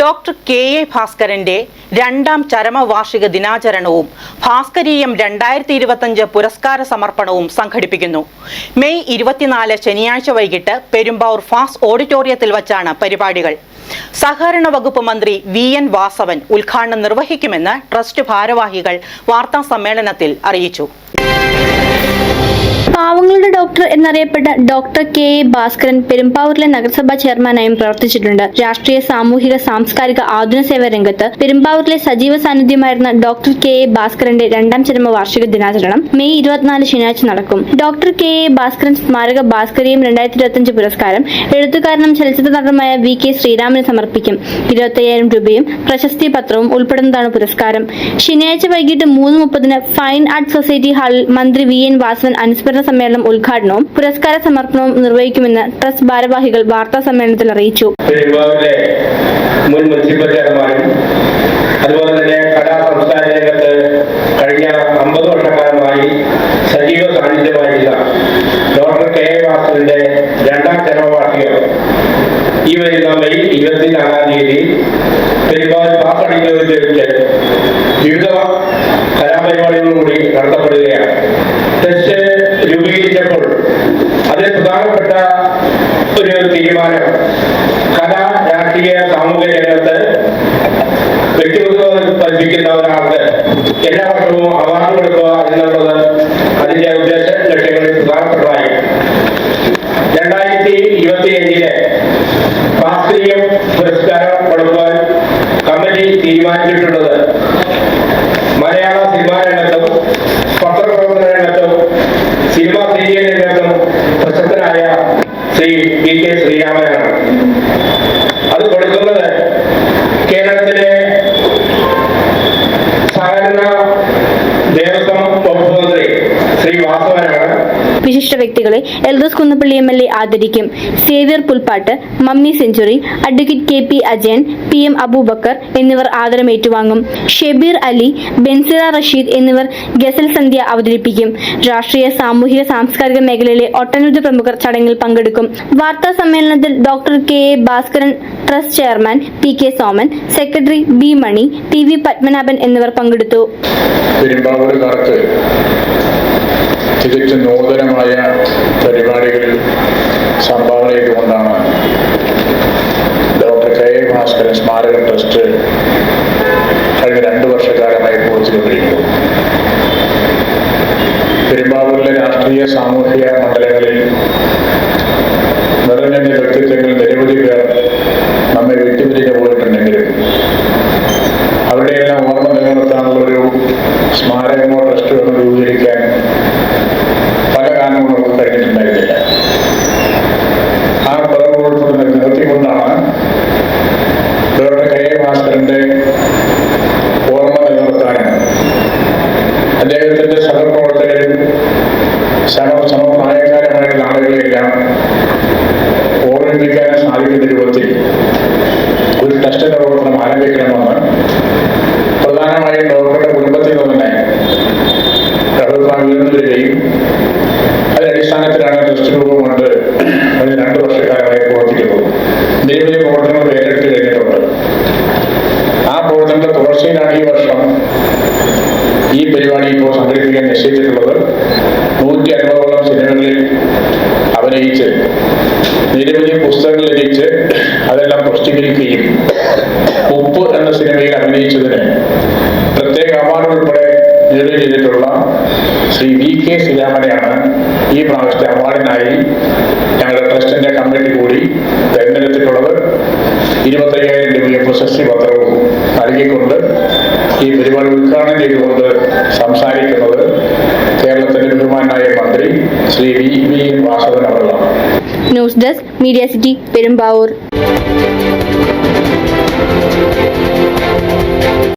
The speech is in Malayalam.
ഡോക്ടർ കെ എ ഭാസ്കരന്റെ രണ്ടാം ചരമവാർഷിക ദിനാചരണവും ഭാസ്കരീയം രണ്ടായിരത്തി ഇരുപത്തഞ്ച് പുരസ്കാര സമർപ്പണവും സംഘടിപ്പിക്കുന്നു. മെയ് ഇരുപത്തിനാല് ശനിയാഴ്ച വൈകിട്ട് പെരുമ്പാവൂർ ഫാസ് ഓഡിറ്റോറിയത്തിൽ വച്ചാണ് പരിപാടികൾ. സഹകരണ വകുപ്പ് മന്ത്രി വി എൻ വാസവൻ ഉദ്ഘാടനം നിർവഹിക്കുമെന്ന് ട്രസ്റ്റ് ഭാരവാഹികൾ വാർത്താ സമ്മേളനത്തിൽ അറിയിച്ചു. പാവങ്ങളുടെ ഡോക്ടർ എന്നറിയപ്പെട്ട ഡോക്ടർ കെ. എ ഭാസ്കരൻ പെരുമ്പാവൂരിലെ നഗരസഭാ ചെയർമാനായും പ്രവർത്തിച്ചിട്ടുണ്ട്. രാഷ്ട്രീയ സാമൂഹിക സാംസ്കാരിക ആധുനിക സേവ രംഗത്ത് പെരുമ്പാവൂരിലെ സജീവ സാന്നിധ്യമായിരുന്ന ഡോക്ടർ കെ. എ ഭാസ്കരന്റെ രണ്ടാം ചരമ വാർഷിക ദിനാചരണം മെയ് ഇരുപത്തിനാല് ശനിയാഴ്ച നടക്കും. Doctor K. എ ഭാസ്കരൻ സ്മാരക ഭാസ്കരീയം രണ്ടായിരത്തി ഇരുപത്തിയഞ്ച് പുരസ്കാരം എഴുത്തുകാരനും ചലച്ചിത്ര നടനുമായ വി. കെ. ശ്രീരാമന് സമർപ്പിക്കും. ഇരുപത്തയ്യായിരം രൂപയും പ്രശസ്തി പത്രവും ഉൾപ്പെടുന്നതാണ് പുരസ്കാരം. ശനിയാഴ്ച വൈകിട്ട് മൂന്ന് മുപ്പതിന് ഫൈൻ ആർട്സ് സൊസൈറ്റി ഹാളിൽ മന്ത്രി വി. എൻ. വാസവൻ അനുസ്മരണ സമ്മേളനം ഉദ്ഘാടനവും പുരസ്കാര സമർപ്പണവും നിർവഹിക്കുമെന്ന് ട്രസ്റ്റ് ഭാരവാഹികൾ വാർത്താ സമ്മേളനത്തിൽ അറിയിച്ചു. ഡോക്ടർ കെ രണ്ടാം ഈ വരുന്ന മെയ് ഇരുപത്തിനാലാം തീയതി ഓഡിറ്റോറിയത്തിൽ വെച്ച് വിവിധ കലാപരിപാടികളോടുകൂടി നടത്തപ്പെടുകയാണ്. ടെസ്റ്റ് രൂപീകരിച്ചപ്പോൾ അതിൽ പ്രധാനപ്പെട്ട ഒരു തീരുമാനം കല രാഷ്ട്രീയ സാമൂഹിക രംഗത്ത് വ്യക്തിത്വം പഠിപ്പിക്കുന്ന ഒരാൾക്ക് എല്ലാ വർഷവും അവാർഡ് കൊടുക്കുക എന്നുള്ളത് അതിന്റെ ഉദ്ദേശ ലക്ഷ്യങ്ങളിൽ പ്രധാനപ്പെട്ടതായി. രണ്ടായിരത്തി ഇരുപത്തി അഞ്ചിലെ ശാസ്ത്രീയ പുരസ്കാരം കൊടുക്കുവാൻ കമ്മിറ്റി തീരുമാനിച്ചിട്ടുള്ളത് മലയാള സിനിമാ രംഗത്തും പത്രപ്രവർത്തന രംഗത്തും സിനിമ സീരിയൽ രംഗത്തും പ്രശസ്തനായ ശ്രീ വി കെ ശ്രീരാമനാണ് അത് കൊടുക്കുന്നത് കേരളത്തിലെ സഹകരണ ദേവസ്വം വകുപ്പ് മന്ത്രി ശ്രീ വാസവനാണ് വിശിഷ്ട വ്യക്തികളെ Eldhose Kunnappilly M L A ആദരിക്കും. Xavier Pulpattu Mammi Century advocate K P Ajayan P M Abubakar എന്നിവർ ആദരം ഏറ്റുവാങ്ങും ഷെബീർ അലി ബെൻസിറ റഷീദ് എന്നിവർ ഗസൽ സന്ധ്യ അവതരിപ്പിക്കും. രാഷ്ട്രീയ സാമൂഹിക സാംസ്കാരിക മേഖലയിലെ ഒട്ടനവധി പ്രമുഖർ ചടങ്ങിൽ പങ്കെടുക്കും. വാർത്താ സമ്മേളനത്തിൽ doctor K A Bhaskaran trust chairman P K Soman secretary B Mani T V Padmanabhan എന്നിവർ പങ്കെടുത്തു. തികച്ചും നൂതനമായ പരിപാടികളിൽ സംഭാവന ചെയ്തുകൊണ്ടാണ് ഡോക്ടർ കെ എ ഭാസ്കരൻ സ്മാരക ട്രസ്റ്റ് കഴിഞ്ഞ രണ്ട് വർഷക്കാലമായി പ്രവർത്തിച്ചുകൊണ്ടിരിക്കുന്നു പെരുമ്പാവൂരിലെ രാഷ്ട്രീയ സാമൂഹിക മണ്ഡലങ്ങളിൽ ഡോക്ടർ കെ പരിപാടി ഇപ്പോൾ സംഘടിപ്പിക്കാൻ നിശ്ചയിച്ചിട്ടുള്ളത് നൂറ്റി അൻപതോളം സിനിമകളിൽ അഭിനയിച്ച് നിരവധി പുസ്തകങ്ങൾ രചിച്ച് അതെല്ലാം പ്രസിദ്ധീകരിക്കുകയും ഉപ്പ് എന്ന സിനിമയിൽ അഭിനയിച്ചതിന് പ്രത്യേക അവാർഡ് ഉൾപ്പെടെ നേടുകയും ചെയ്തിട്ടുള്ള ശ്രീ വി കെ ശ്രീരാമനെയാണ് ഈ പ്രാവശ്യത്തെ അവാർഡിനായി ഞങ്ങളുടെ ട്രസ്റ്റിന്റെ കമ്മിറ്റി കൂടി തെരഞ്ഞെടുത്തിട്ടുള്ളത്. ഇരുപത്തയ്യായിരം രൂപയും പ്രശസ്തി പത്രവും നൽകിക്കൊണ്ട് ഈ പരിപാടി ഉദ്ഘാടനം ചെയ്തുകൊണ്ട് സംസാരിക്കുന്നത് കേരളത്തിന്റെ ബഹുമാനായ മന്ത്രി Shri V V N Vasavan അവர்களாണ് news desk media city Perumbavoor.